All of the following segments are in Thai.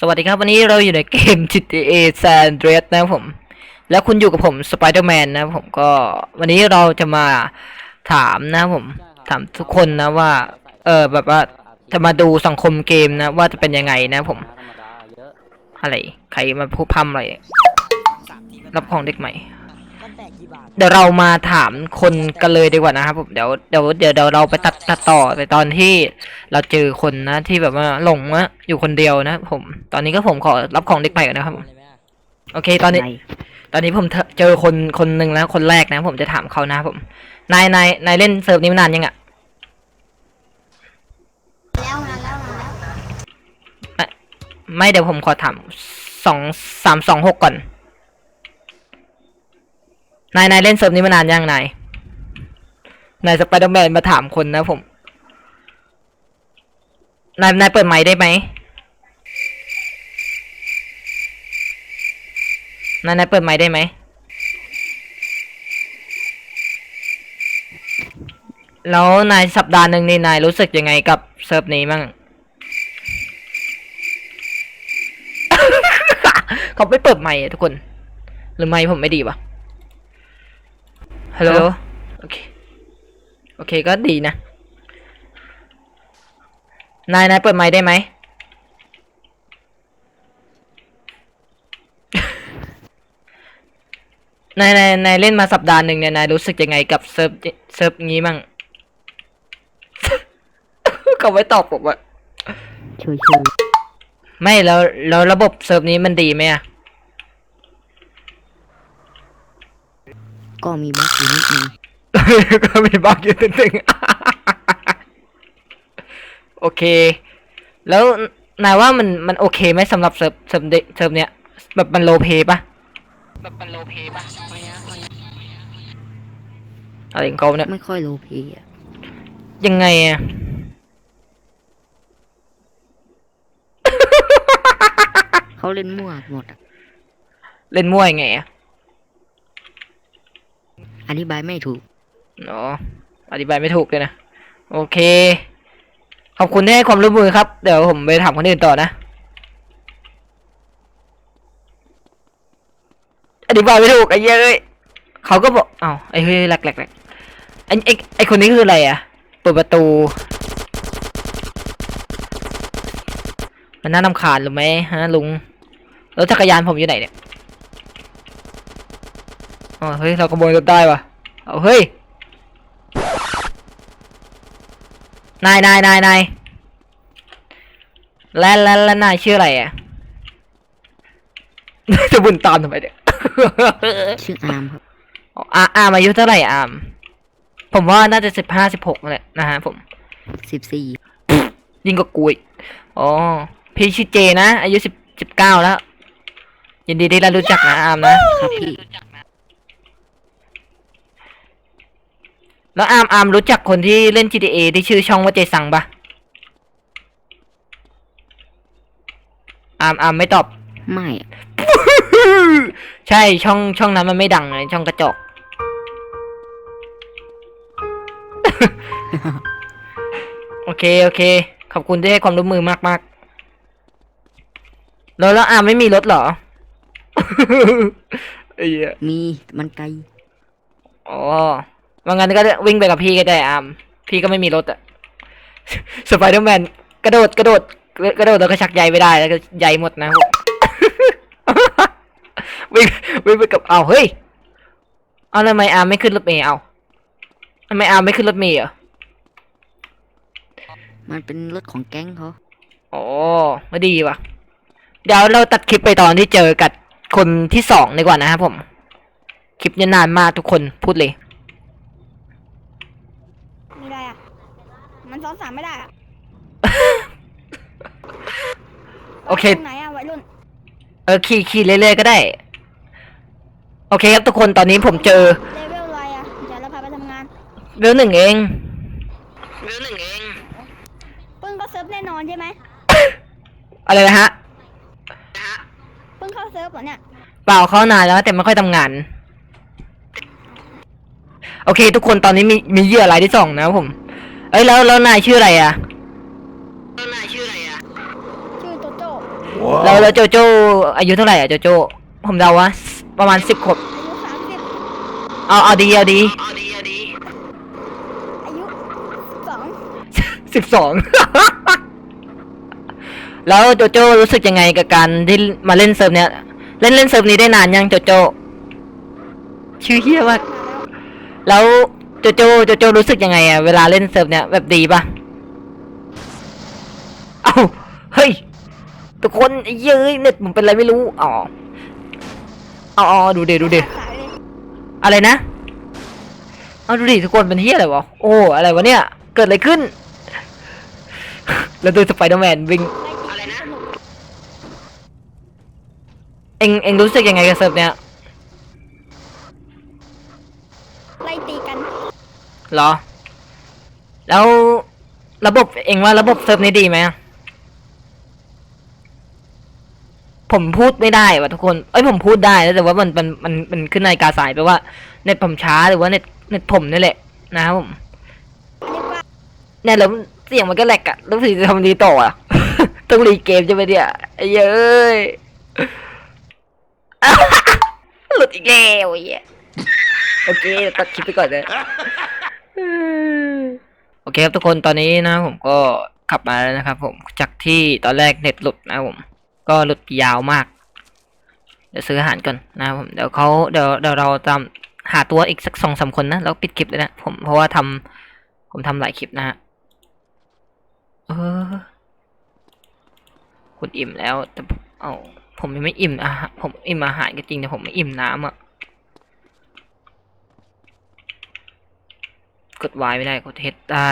สวัสดีครับ วันนี้เราอยู่ในเกม GTA San Andreas นะครับผม แล้วคุณอยู่กับผม Spider-Man นะครับผมก็ วันนี้เราจะมาถามนะครับผม ถามทุกคนนะว่า เออแบบว่าจะมาดูสังคมเกมนะ ว่าจะเป็นยังไงนะครับผม อะไร ใครมาพูดพัมอะไร รับของเด็กใหม่ เดี๋ยวเรามาถามคนกันเลยดีกว่านะครับผมเดี๋ยวเดี๋ยวเดี๋ยวเดี๋ยวเราไปตัดตัดต่อในตอนที่เราเจอคนนะที่แบบว่าหลงอะอยู่คนเดียวนะผม ตอนนี้ก็ผมขอรับของเด็กใหม่ก่อนนะครับผมเลยไหมอะโอเค ตอนนี้ ตอนนี้ผมเจอเจอคนคนหนึ่งแล้วคนแรกนะ ผมจะถามเขานะครับผมนายนายนายเล่นเซิร์ฟนี้มานานยังอะแล้วนะแล้วนะแล้วไม่เดี๋ยวผมขอถามสองสามสองหกก่อน นายนายเล่นเซิร์ฟนี้มานานยังนายนายสไปเดอร์แมนมาถามคนนะผมนายนายเปิดไมค์ได้ไหมนายนายเปิดไมค์ได้ไหมแล้วนายสัปดาห์หนึ่งนี่นายรู้สึกยังไงกับเซิร์ฟนี้มั่งเขาไม่เปิดไมค์ทุกคน หรือไมค์ผมไม่ดีวะ ฮัลโหลโอเคโอเคก็ดีนะ นายนายเปิดไมค์ได้ไหมนายนายนายเล่นมาสัปดาห์หนึ่งเนี่ยนายรู้สึกยังไงกับเซิร์ฟเซิร์ฟงี้มั่งเขาไม่ตอบผมอะช่วยช่วยไม่แล้วแล้วระบบเซิร์ฟนี้มันดีไหมอะ ก็มีบล็อกอยู่นิดนึงก็มีบั๊กอยู่นิดนึงโอเค แล้วนายว่ามันมันโอเคไหมสำหรับเซิร์ฟเซิร์ฟเดเซิร์ฟเนี้ยแบบมันโลเพปะแบบมันโลเพปะอะไรของเขาเนี่ยไม่ค่อยโลเพอะยังไงอะเขาเล่นมั่วหมดอะเล่นมั่วยังไงอะ อธิบายไม่ถูกอ๋ออธิบายไม่ถูกเลยนะ โอเค ขอบคุณที่ให้ความร่วมมือครับ เดี๋ยวผมไปถามคนอื่นต่อนะ อธิบายไม่ถูกไอ้เยเอ้ยเขาก็บอกเอ้าไอ้เฮ้ยแหลกแหลกแหลกไอ้ไอ้ไอ้คนนี้คืออะไรอะ เปิดประตู มันน่านำคาญหรือไหมฮะลุงแล้วจักรยานผมอยู่ไหนเนี่ย อ๋อเฮ้ย เราขโมยรถได้วะเอาเฮ้ย นายนายนายนายแล้วแล้วแล้วนายชื่ออะไรอะ จะบุญตามทำไมเนี่ยชื่ออาร์มครับอ๋ออาอามอายุเท่าไหร่อามผมว่าน่าจะสิบห้าสิบหกแหละนะฮะผมสิบสี่ยิ่งกว่ากูอีกอ๋อ พี่ชื่อเจนะ อายุสิบสิบเก้าแล้ว ยินดีที่ได้รู้จักนะอามนะครับพี่ แล้วอามอามรู้จักคนที่เล่น GTA ที่ชื่อช่องว่าเจสังปะอามอามไม่ตอบ ไม่อะใช่ช่องช่องนั้นมันไม่ดังเลยช่องกระจกโอเค โอเค ขอบคุณที่ให้ความร่วมมือมากมากๆแล้วแล้วอามไม่มีรถเหรอ ไอ้เหี้ยมี มันไกล อ๋อ ว่างั้นก็วิ่งไปกับพี่ก็ได้อามพี่ก็ไม่มีรถอะสไปเดอร์แมนกระโดดกระโดดกระโดดแล้วก็ชักใยไม่ได้แล้วก็ใยหมดนะผมวิ่งวิ่งไปกับเอาเฮ้ยเอาแล้วทำไมอาร์มไม่ขึ้นรถเมล์เอาทำไมอาร์มไม่ขึ้นรถเมล์เหรอมันเป็นรถของแก๊งเขาอ๋อไม่ดีว่ะ เดี๋ยวเราตัดคลิปไปตอนที่เจอกับคนที่สองดีกว่านะครับผม คลิปเนี่ยนานมากทุกคนพูดเลย มีอะไรอะ มันซ้อนสามไม่ได้อะโอเค ตรงไหนอะวัยรุ่นเออขี่ขี่เรื่อยๆก็ได้ โอเคครับทุกคนตอนนี้ผมเจอเลเวลอะไรอะเดี๋ยวเราพาไปทำงานเวลหนึ่งเองเวลหนึ่งเอง ปึ้งก็เซิร์ฟแน่นอนใช่ไหมอะไรนะฮะ ปึ้งเข้าเซิร์ฟเหรอเนี่ยเปล่าเขานานแล้วแต่ไม่ค่อยทำงาน โอเค ทุกคนตอนนี้มีมีเหยื่อรายที่สองนะครับผมเอ้ยแล้วแล้วนายชื่ออะไรอะแล้วนายชื่ออะไรอะชื่อโจโจ้แล้วแล้วโจโจอายุเท่าไหร่อะโจโจผมเดาว่าประมาณสิบขวบอายุสามสิบเอาเอาดีเอาดีอายุสองสิบสอง แล้วโจโจรู้สึกยังไงกับการที่มาเล่นเซิร์ฟเนี้ยเล่นเล่นเซิร์ฟนี้ได้นานยังโจโจชื่อเฮียมากแล้วโจโจโจโจรู้สึกยังไงอะเวลาเล่นเซิร์ฟเนี้ยแบบดีปะเอ้าเฮ้ยทุกคนไอ้เหี้ยเอ้ยเน็ตผมเป็นอะไรไม่รู้อ๋ออ๋ออ๋อดูเดดูเดสายเลยอะไรนะเอาดูดิทุกคนเป็นเฮียอะไรวะโอ้อะไรวะเนี่ยเกิดอะไรขึ้น แล้วดูสไปเดอร์แมนวิ่งอะไรนะเอ็งเอ็งรู้สึกยังไงกับเซิร์ฟเนี้ย ไล่ตีกัน เหรอ แล้วระบบเองว่าระบบเซิร์ฟนี้ดีไหมผมพูดไม่ได้ว่ะทุกคน เอ้ยผมพูดได้แต่ว่ามันมันมันมันขึ้นในกาสายแปลว่าเน็ตผมช้าหรือว่าเน็ตเน็ตผมนี่แหละนะครับผมเนี่ยแล้วเสียงมันก็แหลกอะแล้วสิจะทำดีต่ออะต้องรีเกมใช่ไหมเนี่ยไอ้เยเอ้ยหลุดอีกแล้วเหี้โอเคตัดคลิปไปก่อนเลย โอเคครับทุกคนตอนนี้นะผมก็กลับมาแล้วนะครับผมจากที่ตอนแรกเน็ตหลุดนะผมก็หลุดยาวมาก เดี๋ยวซื้ออาหารก่อนนะผมเดี๋ยวเขาเดี๋ยวเดี๋ยวเราตามหาตัวอีกสักสองสามคนนะแล้วปิดคลิปเลยนะผมเพราะว่าทำผมทำหลายคลิปนะฮะเออคุณอิ่มแล้วแต่ผมเอาผมยังไม่อิ่มอาหารผมอิ่มอาหารก็จริงแต่ผมไม่อิ่มน้ำอะ ด Y ไม่ได้กด H ได้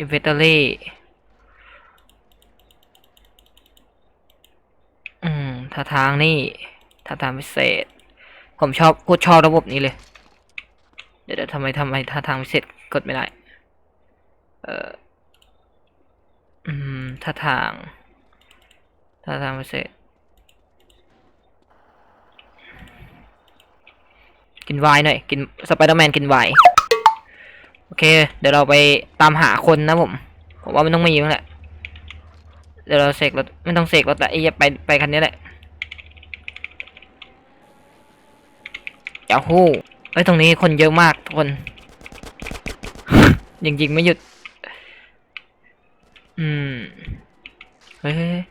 inventory อืมท่าทางนี่ท่าทางพิเศษ ผมชอบโคตรชอบระบบนี้เลยเดี๋ยวเดี๋ยวทำไมทำไมท่าทางพิเศษกดไม่ได้ เอ่อ อืมท่าทางท่าทางพิเศษกินไวน์หน่อย กินสไปเดอร์แมนกินไวน์ โอเค เดี๋ยวเราไปตามหาคนนะผมผมว่ามันต้องมีมั้งแหละ เดี๋ยวเราเสกรถไม่ต้องเสกรถแต่ไอ้เหี้ยไปไปคันนี้แหละยาฮูเฮ้ยตรงนี้คนเยอะมากทุกคนยิงยิงไม่หยุด อืม เฮ้ยเฮ้ยเฮ้ย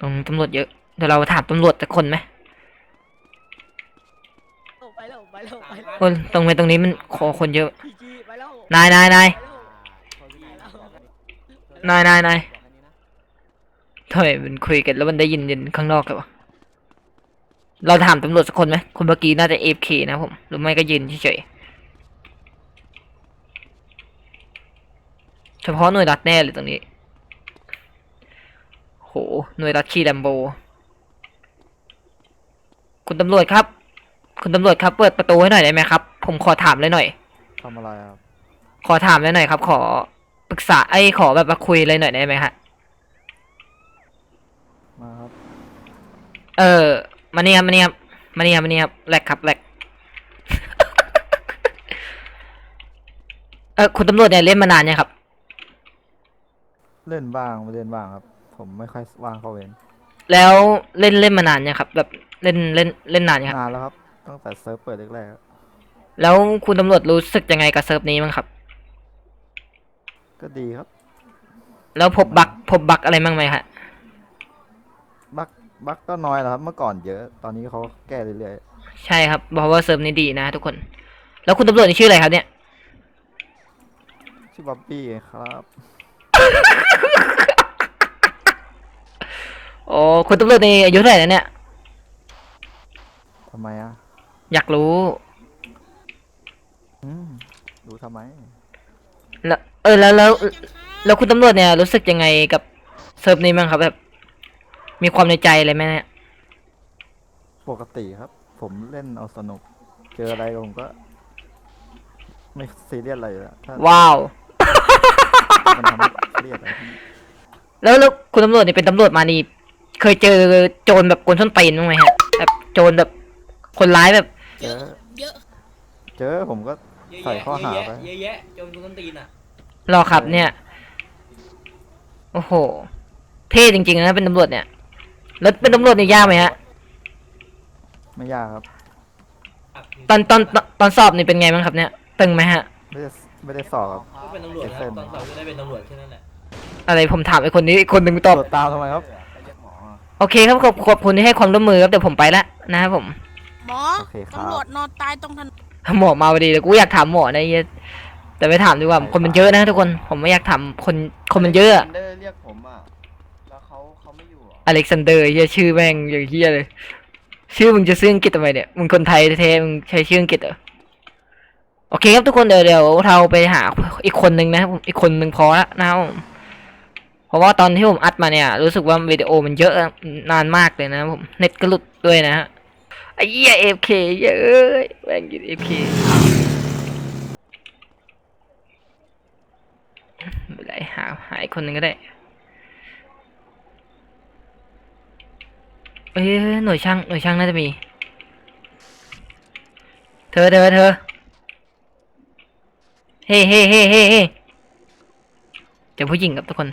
ตรงตำรวจเยอะ เดี๋ยวเราถามตำรวจแต่คนไหมไปแล้วไปแล้วไปแล้วคนตรงไปตรงนี้มันขอคนเยอะ พีจีไปแล้ว นายนายนายนายนายนายทำไมมันคุยกันแล้วมันได้ยินยินข้างนอกเลยวะเราถามตำรวจสักคนไหมคนเมื่อกี้น่าจะเอฟเคนะผมหรือไม่ก็ยืนเฉยเฉพาะหน่วยรัฐแน่เลยตรงนี้ โห หน่วยรัฐขี่แลมโบ คุณตำรวจครับ คุณตำรวจครับ เปิดประตูให้หน่อยได้ไหมครับ ผมขอถามเลยหน่อย ทำอะไรครับ ขอถามเลยหน่อยครับ ขอปรึกษาไอ้ยขอแบบมาคุยเลยหน่อยได้ไหมฮะ มาครับ เออมาเนี่ยมาเนี่ยมาเนี่ยมาเนี่ยแหลกครับแหลก เออคุณตำรวจเนี่ยเล่นมานานยังครับ เล่นบ้างไม่เล่นบ้างครับ ผมไม่ค่อยว่างเข้าเวรแล้วเล่นเล่นมานานยังครับ แบบเล่นเล่นเล่นนานยังครับ นานแล้วครับ ตั้งแต่เซิร์ฟเปิดแรกๆครับแล้วคุณตำรวจรู้สึกยังไงกับเซิร์ฟนี้มั้งครับ ก็ดีครับ แล้วพบบักพบบักอะไรบ้างไหมฮะบักบักก็น้อยแล้วครับ เมื่อก่อนเยอะ ตอนนี้เขาแก้เรื่อยใช่ครับเพราะว่าเซิร์ฟนี้ดีนะทุกคน แล้วคุณตำรวจนี่ชื่ออะไรครับเนี่ย ๆชื่อบ๊อบบี้ครับ โอ้คุณตำรวจนี่อายุเท่าไหร่แล้วเนี่ย ทำไมอะอยากรู้อืมรู้ทำไม แล้ว เออแล้วแล้วแล้วคุณตำรวจเนี่ยรู้สึกยังไงกับเซิร์ฟนี้บ้างครับแบบ มีความในใจอะไรไหมเนี่ยปกติครับ ผมเล่นเอาสนุก เจออะไรผมก็ ไม่ซีเรียสอะไรอยู่แล้วถ้าว้าว มันทำให้เครียดอะไรแล้วแล้วคุณตำรวจเนี่ยเป็นตำรวจมานี่เคยเจอโจรแบบกวนส้นตีนบ้างไหมฮะแบบโจรแบบคนร้ายแบบเจอเยอะเจอผมก็ใส่ข้อหาไปเยอะแยะจนต้นตีนอะ รอครับเนี่ย โอ้โห เท่จริงๆนะเป็นตำรวจเนี่ย แล้วเป็นตำรวจนี่ยากไหมฮะ ไม่ยากครับตอนตอนตอนตอนสอบนี่เป็นไงบ้างครับเนี่ยตึงไหมฮะ ไม่ได้ไม่ได้สอบครับ ก็เป็นตำรวจนะครับตอนสอบก็ได้เป็นตำรวจแค่นั้นแหละอะไรผมถามไอ้คนนี้ไอ้คนหนึ่งตอบ ตรวจตามทำไมครับ โอเคครับขอบขอบคุณที่ให้ความร่วมมือครับเดี๋ยวผมไปละนะครับผม หมอโอเคครับ ตำรวจนอนตายตรงถนน หมอมาพอดีเลยกูอยากถามหมอนะไอ้เหี้ย แต่ไม่ถามดีกว่าคนมันเยอะนะทุกคนผมไม่อยากถามคนคนมันเยอะอะเดอร์เรียกผมอะแล้วเขาเขาไม่อยู่เหรออเล็กซานเดอร์เฮียชื่อแม่งอย่างเฮียเลย ชื่อมึงจะซื้ออังกฤษทำไมเนี่ยมึงคนไทยแท้ๆมึงใช้ชื่ออังกฤษเหรอโอเคครับทุกคนเดี๋ยวเดี๋ยวเราไปหาอีกคนนึงนะครับผมอีกคนนึงพอละนะครับผมเพราะว่าตอนที่ผมอัดมาเนี่ย รู้สึกว่าวิดีโอมันเยอะนานมากเลยนะครับผมเน็ตก็หลุดด้วยนะฮะไอ้เหี้ยเอฟเคเยอะแม่งยินเอฟเคไม่เป็นไร หาหาอีกคนนึงก็ได้เอ้ยหน่วยช่างหน่วยช่างน่าจะมี เธอเธอเธอเฮ้เฮ้เฮ้เฮ้เฮ้เจอผู้หญิงกับทุกคน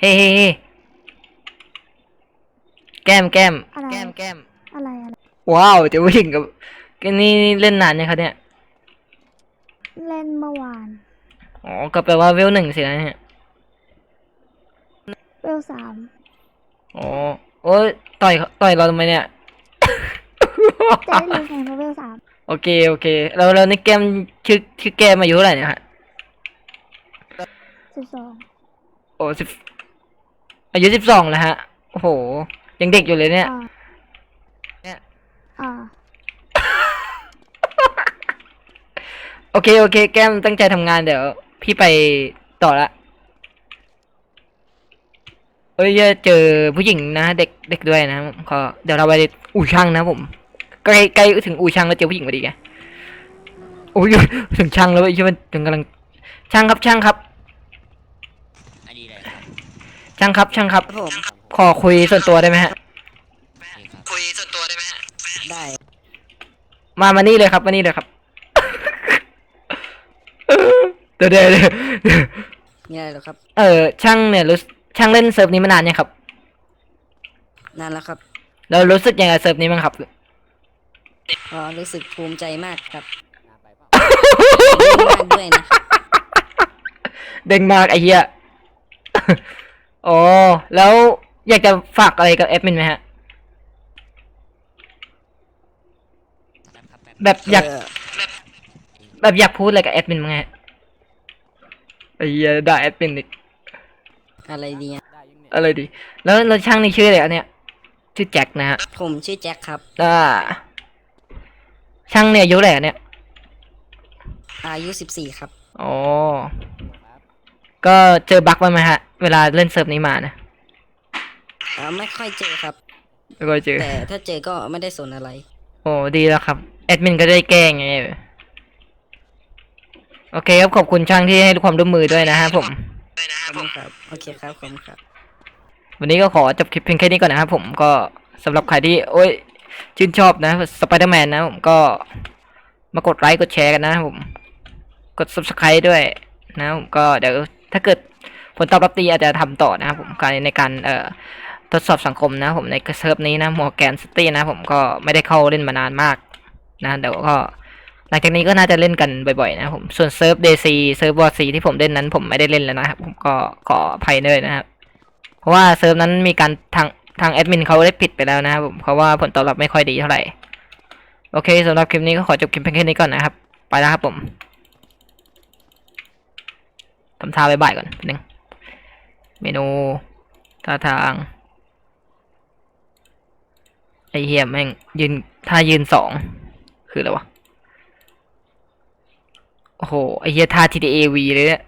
เฮ้เฮ้เฮ้แก้มแก้มอะไร แก้มแก้มอะไรอะไรว้าวเจอผู้หญิงกับนี่นี่เล่นนานยังครับเนี่ย เล่นเมื่อวาน อ๋อก็แปลว่าเวลหนึ่งสินะเนี่ย เวลสามอ๋อโอ้ยต่อยเขาต่อยเราทำไมเนี่ย จะได้รู้ไงว่าเวลสามโอเคโอเคแล้วแล้วนี่แก้มชื่อชื่อแก้มอายุเท่าไหร่เนี่ยฮะสิบสองโอ้สิบอายุสิบสองแล้วฮะโอ้โห ยังเด็กอยู่เลยเนี่ย อ่าเนี่ย อ่าโอเคโอเค แก้มตั้งใจทำงานเดี๋ยว พี่ไปต่อละ เอ้ยเจอผู้หญิงนะ เด็กเด็กด้วยนะก็เดี๋ยวเราไปอู่ช่างนะผมใกล้ใกล้ถึงอู่ช่างแล้วเจอผู้หญิงพอดีไงโอ้ยถึงช่างแล้วไอ้ยใช่มันถึงกำลังช่างครับช่างครับ อันนี้เลยช่างครับช่างครับผมขอคุยส่วนตัวได้ไหมฮะคุยส่วนตัวได้ไหมได้มามานี่เลยครับมานี่เลยครับ เดี๋ยวเดี๋ยวเดี๋ยวนี่อะไรหรอครับ เออช่างเนี่ยรู้ ช่างเล่นเซิร์ฟนี้มานานยังครับ นานแล้วครับแล้วรู้สึกยังไงเซิร์ฟนี้บ้างครับ ก็รู้สึกภูมิใจมากครับมากด้วยนะครับเด้งมากไอ้เหี้ย อ๋อ แล้วอยากจะฝากอะไรกับแอดมินไหมฮะ แบบอยาก เแบบอยากพูดอะไรกับแอดมินมั้งฮะไอ้เหี้ยด่าแอดมินอีก อะไรดีอะอะไรดี แล้วแล้วช่างนี่ชื่ออะไรอะเนี่ยชื่อแจ็คนะฮะ ผมชื่อแจ็คครับอ่า ช่างเนี่ยอายุเท่าไหร่อะเนี่ยอายุสิบสี่ครับ อ๋อ ก็เจอบั๊กบ้างไหมฮะ เวลาเล่นเซิร์ฟนี้มานะอ่าไม่ค่อยเจอครับ ไม่ค่อยเจอ แต่ถ้าเจอก็ไม่ได้สนอะไร โอ้ดีแล้วครับ แอดมินก็ได้แก้ไง โอเคครับขอบคุณช่างที่ให้ความร่วมมือด้วยนะฮะผม ขอบคุณครับ โอเคครับขอบคุณครับ วันนี้ก็ขอจบคลิปเพียงแค่นี้ก่อนนะครับผมก็สำหรับใครที่โอ้ยชื่นชอบนะสไปเดอร์แมนนะผมก็มากดไลค์กดแชร์กันนะครับผม กด subscribe ด้วยนะผมก็เดี๋ยวถ้าเกิดผลตอบรับดีอาจจะทำต่อนะครับผมการในการเอ่อทดสอบสังคมนะผมในเซิร์ฟนี้นะมอร์แกนซิตี้นะผมก็ไม่ได้เข้าเล่นมานานมากนะเดี๋ยวก็ หลังจากนี้ก็น่าจะเล่นกันบ่อยๆนะครับผม ส่วนเซิร์ฟเดซีเซิร์ฟวอร์ซีที่ผมเล่นนั้น ผมไม่ได้เล่นแล้วนะครับ ผมก็ขออภัยด้วยนะครับ เพราะว่าเซิร์ฟนั้นมีการทางทางแอดมินเขาได้ปิดไปแล้วนะครับผมเพราะว่าผลตอบรับไม่ค่อยดีเท่าไหร่ โอเคสำหรับคลิปนี้ก็ขอจบคลิปเพียงแค่นี้ก่อนนะครับ ไปแล้วครับผมทำท่าบายบายก่อนนิดนึงเมนูท่าทาง ไอเฮียแม่งยืนท่ายืนสองคืออะไรวะ โอ้โหไอเฮียทาทีดีเอวีเลยเนี่ย